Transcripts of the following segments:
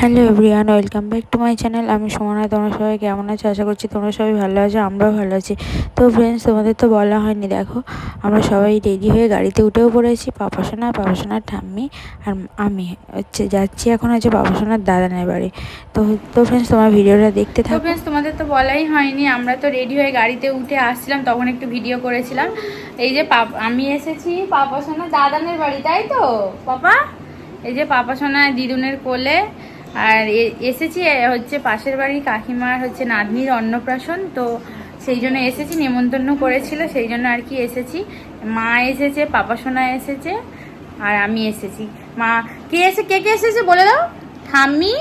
Hello everyone welcome back to my channel. আমি সুমনা তোমরা সবাই কেমন আছো? আশা করছি তোমরা সবাই ভালো আছো আমরাও ভালো আছি। তো ফ্রেন্ডস তোমাদের তো বলা হয়নি দেখো আমরা সবাই রেডি হয়ে গাড়িতে উঠেও পড়েছি পাপাসোনা পাপাসোনার ঠাম্মি আর আমি হচ্ছে যাচ্ছি এখন হচ্ছে পাপাসোনার দাদানের বাড়ি। তো তো ফ্রেন্ডস তোমার ভিডিওটা দেখতে থাকো। ফ্রেন্ডস তোমাদের তো বলাই হয়নি আমরা তো রেডি হয়ে গাড়িতে উঠে আসছিলাম তখন একটু ভিডিও করেছিলাম। এই যে পাপ আমি এসেছি পাপা সোনা দাদানের বাড়ি তাই তো? পাপা এই যে পাপা সোনা দিদুনের কোলে আর এসেছি হচ্ছে পাশের বাড়ি কাকিমার হচ্ছে নাতনির অন্নপ্রাশন, তো সেই জন্য এসেছি নেমন্তন্ন করেছিল, সেই জন্য আর কি এসেছি। মা এসেছে, পাপা সোনা এসেছে, আর আমি এসেছি। মা, কে এসে, কে কে এসেছে বলে দাও? ঠাম্মি?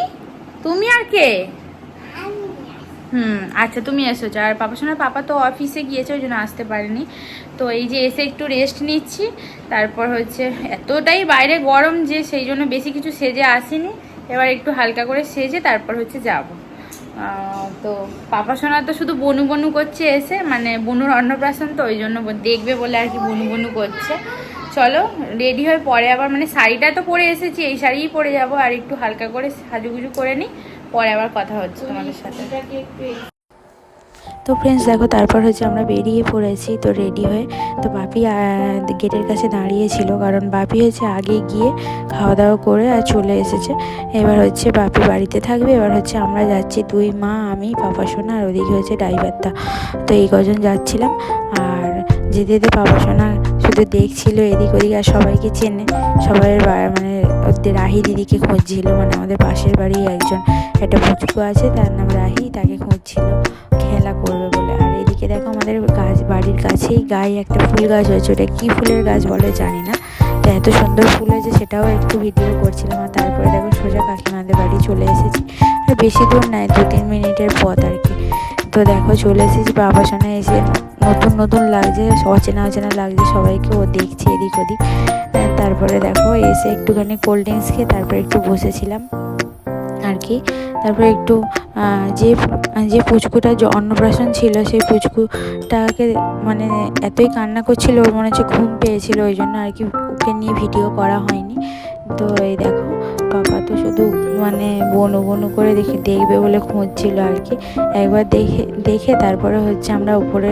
তুমি আর কে? হুম আচ্ছা তুমি এসেছ। আর পাপা শোনার পাপা তো অফিসে গিয়েছে, ওই জন্য আসতে পারেনি। তো এই যে এসে একটু রেস্ট নিচ্ছি, তারপর হচ্ছে এতটাই বাইরে গরম যে সেই জন্য বেশি কিছু সেজে আসিনি। এবার একটু হালকা করে সেজে তারপর হচ্ছে যাব। তো পাপা সোনা তো শুধু বনু বনু করছে এসে মানে বনুর অন্নপ্রাশন তো ওই জন্য দেখবে বলে আর কি বনু বনু করছে। চলো রেডি হয়ে পরে আবার মানে শাড়িটা তো পরে এসেছি, এই শাড়িই পরে যাব। আর একটু হালকা করে সাজুগুজু করে নিই পরে আবার কথা হচ্ছে তোমাদের সাথে। তো ফ্রেন্ডস দেখো, তারপর হচ্ছে আমরা বেরিয়ে পড়েছি তো রেডি হয়ে। তো বাপি গেটের কাছে দাঁড়িয়েছিল কারণ বাপি হচ্ছে আগে গিয়ে খাওয়া দাওয়া করে আর চলে এসেছে। এবার হচ্ছে বাপি বাড়িতে থাকবে। এবার হচ্ছে আমরা যাচ্ছি, দুই মা, আমি, পাপা সোনা আর ওদিকে হচ্ছে ড্রাইভারটা তো এই কজন যাচ্ছিলাম আর যেতে যেতে পাপা সোনা শুধু দেখছিল, এদিক ওদিক আর সবাইকে চেনে। সবাই মানে ওদের রাহি দিদিকে খুঁজছিল মানে আমাদের পাশের বাড়ি একজন। একটা পুচকু আছে, তার নাম রাহি, তাকে খুঁজছিল। আমাদের গাছ, বাড়ির কাছেই গায়ে একটা ফুল গাছ হয়েছে। ওটা কী ফুলের গাছ বলে জানি না। তো এত সুন্দর ফুল হয়েছে, সেটাও একটু ভিডিও করছিলাম আর তারপরে দেখো সোজা কাকিমাদের বাড়ি চলে এসেছি। আর বেশি দূর নয়, দু তিন মিনিটের পথ আর কি। তো দেখো চলে এসেছি বাবা সোনা এসে নতুন নতুন লাগছে, অচেনা অচেনা লাগছে, সবাইকে ও দেখছে এদিক ওদিক। তারপরে দেখো এসে একটুখানি কোল্ড ড্রিঙ্কস খেয়ে তারপরে একটু বসেছিলাম আর কি। তারপরে একটু যে যে পুচকুটা যে অন্নপ্রাশন ছিল সেই পুচকুটাকে মানে এতই কান্না করছিল ওর মনে হচ্ছে ঘুম পেয়েছিল ওই জন্য আর কি ওকে নিয়ে ভিডিও করা হয়নি। তো এই দেখো পাপা তো শুধু মানে বনু বনু করে দেখি দেখবে বলে খুঁজছিল আর কি। একবার দেখে দেখে তারপরে হচ্ছে আমরা উপরে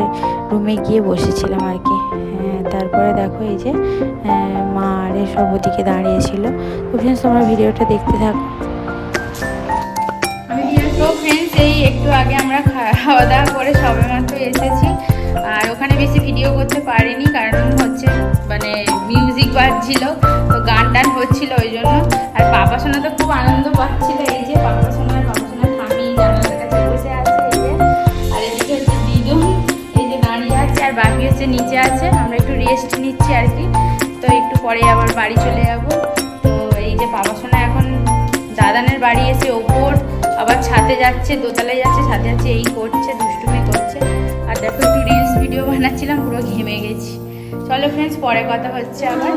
রুমে গিয়ে বসেছিলাম আর কি। হ্যাঁ, তারপরে দেখো এই যে মা আর সব ওদিকে দাঁড়িয়েছিল তো তোমরা ভিডিওটা দেখতে থাকো। আমরা খাওয়া দাওয়া করে সবে মাত্র এসেছি। আর ওখানে বেশি ভিডিও করতে পারিনি, কারণ হচ্ছে মানে মিউজিক বাজছিল, তো গান টান হচ্ছিল ওই জন্য। আর পাপা সোনা তো খুব আনন্দ পাচ্ছিল, এই যে পাপা সোনা আর পাপা সোনা ঠামি জানালার কাছে বসে আছে, এই যে। আর এদিকে হচ্ছে দিদুন এই যে দাঁড়িয়ে আছে, আর বাকি হচ্ছে নিচে আছে, আমরা একটু রেস্ট নিচ্ছি আর কি। তো একটু পরে আবার বাড়ি চলে যাব। তো এই যে পাপা সোনা এখন দাদানের বাড়ি এসে ওপর আবার ছাদে যাচ্ছে, দোতলায় যাচ্ছে, ছাদে যাচ্ছে এই করছে, দুষ্টুমি করছে। আর দেখো একটু রিলস ভিডিও বানাচ্ছিলাম, পুরো ঘেমে গেছি। চলো ফ্রেন্ডস পরে কথা হচ্ছে আবার।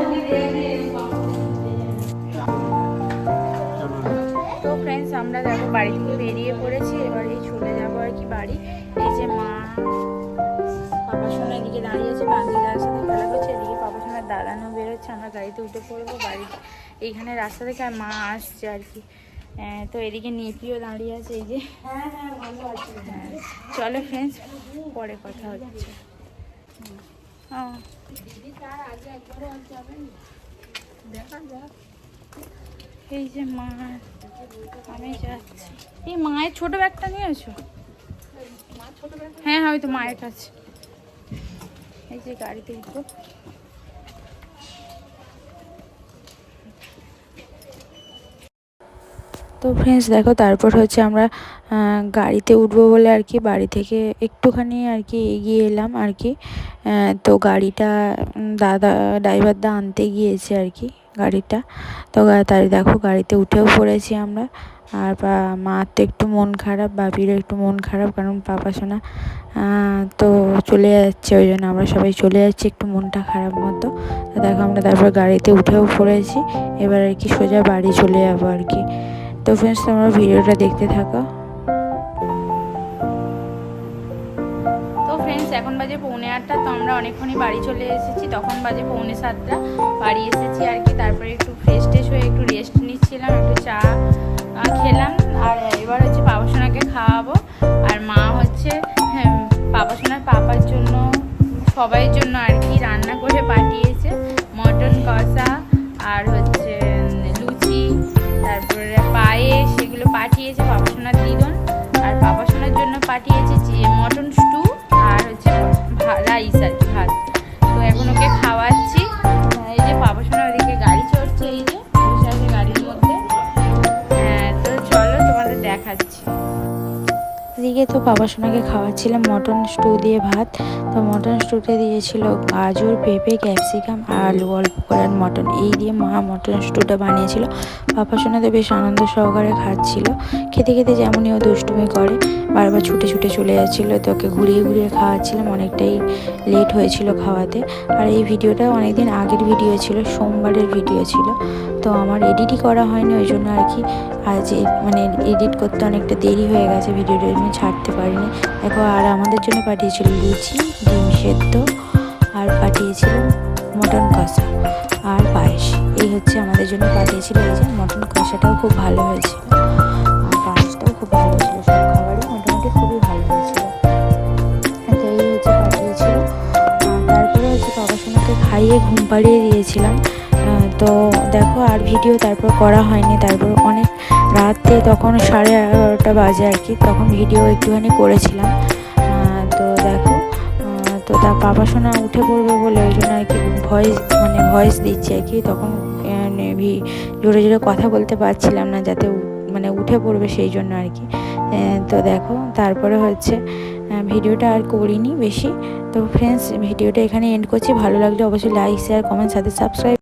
তো ফ্রেন্ডস আমরা দেখো বাড়ি থেকে বেরিয়ে পড়েছি, এবার এই চলে যাব আর কি বাড়ি। এই যে মা, পাপা সোনা এদিকে দাঁড়িয়েছে বান্দিদার সাথে খেলা করছে, এদিকে পাপা সোনার দাদানো বেরোচ্ছে, আমরা গাড়িতে উঠে পড়ব বাড়ি। এইখানে রাস্তা থেকে আর মা আসছে আর কি। তো এদিকে নেপিও দাঁড়িয়ে আছে এই যে। হ্যাঁ চলো ফ্রেন্ডস পরে কথা হচ্ছে। এই যে মা আমি যাচ্ছি। এই মায়ের ছোট ব্যাগটা নিয়েছো হ্যাঁ হ্যাঁ ওই তো মায়ের কাছে। এই যে গাড়িতে উঠবো। তো ফ্রেন্ডস দেখো তারপর হচ্ছে আমরা গাড়িতে উঠবো বলে আর কি, বাড়ি থেকে একটুখানি আর কি এগিয়ে এলাম আর কি। তো গাড়িটা দাদা ড্রাইভারদা আনতে গিয়েছে আর কি গাড়িটা। তো তাই দেখো গাড়িতে উঠেও পড়েছি আমরা। আর মার তো একটু মন খারাপ, বাপিরও একটু মন খারাপ, কারণ পাপা শোনা তো চলে যাচ্ছে, ওই জন্য আমরা সবাই চলে যাচ্ছি একটু মনটা খারাপ মতো। দেখো আমরা তারপর গাড়িতে উঠেও পড়েছি, এবার আর কি সোজা বাড়ি চলে যাব আর কি। তো ফ্রেন্ডস তোমরা ভিডিওটা দেখতে থাকো। তো ফ্রেন্ডস এখন বাজে পৌনে আটটা তো আমরা অনেকক্ষণই বাড়ি চলে এসেছি। তখন বাজে পৌনে সাতটা। বাড়ি এসেছি আর কি তারপরে একটু ফ্রেশ ট্রেশ হয়ে একটু রেস্ট নিচ্ছিলাম একটু চা খেলাম। আর এবার হচ্ছে পাপাসোনাকে খাওয়াবো। আর মা হচ্ছে হ্যাঁ, পাপাসোনার পাপার জন্য সবাইয়ের জন্য আর কি রান্না করে পাঠিয়েছে। আর পাপাসোনার জন্য পাঠিয়েছে মটন স্টু আর হচ্ছে রাইস আর ভাত। তো এখন ওকে খাওয়াচ্ছি। এই যে পাপাসোনা ওদিকে গাড়ি চড়ছে, এই যে বসে আছে গাড়ির মধ্যে। হ্যাঁ তো চলো তোমাদের দেখাচ্ছি। এদিকে তো বাবা সোনাকে খাওয়াচ্ছিলাম মটন স্টু দিয়ে ভাত। মটন স্টুতে দিয়েছিল গাজর, পেঁপে, ক্যাপসিকাম, আলু, অল্প করে মটন। এই দিয়ে মা মটন স্টুটা বানিয়েছিল। বাবা সোনা তো বেশ আনন্দ সহকারে খাচ্ছিল। খেতে খেতে যেমনই ও দুষ্টুমি করে, বারবার ছুটে ছুটে চলে যাচ্ছিল। তো ওকে ঘুরিয়ে ঘুরিয়ে খাওয়াচ্ছিলাম, অনেকটাই লেট হয়েছিল খাওয়াতে। আর এই ভিডিওটা অনেকদিন আগের ভিডিও ছিল, সোমবারের ভিডিও ছিল। তো আমার এডিটই করা হয়নি, ওই জন্য আর কি আজ মানে এডিট করতে অনেকটা দেরি হয়ে গেছে ভিডিওটা ছাড়তে পারিনি। দেখো, আর আমাদের জন্য পাঠিয়েছিল লুচি, ডিম সেদ্ধ, আর পাঠিয়েছিল মটন কষা আর পায়েস। এই হচ্ছে আমাদের জন্য পাঠিয়েছিল এই যে মটন কষাটাও খুব ভালো হয়েছিল। আর পায়েসটাও খুব ভালো ছিল, সব খাবারই মোটামুটি খুবই ভালো হয়েছিল। তো এই হচ্ছে পাঠিয়েছিল। তারপরে হচ্ছে বাবা সোনাকে খাইয়ে ঘুম পাড়িয়ে দিয়েছিলাম। তো দেখো, আর ভিডিও তারপর করা হয়নি, তারপর অনেক তখন সাড়ে এগারোটা বাজে আর কি, তখন ভিডিও একটুখানি করেছিলাম। তো দেখো তো তার বাবা শোনা উঠে পড়বে বলে ওই জন্য আর কি ভয়েস মানে ভয়েস দিচ্ছে আর কি। তখন ভি- জোরে জোরে কথা বলতে পারছিলাম না যাতে মানে উঠে পড়বে সেই জন্য আর কি। তো দেখো, তারপরে হচ্ছে ভিডিওটা আর করিনি বেশি। তো ফ্রেন্ডস ভিডিওটা এখানে এন্ড করছি। ভালো লাগলে অবশ্যই লাইক শেয়ার কমেন্ট সাথে সাবস্ক্রাইব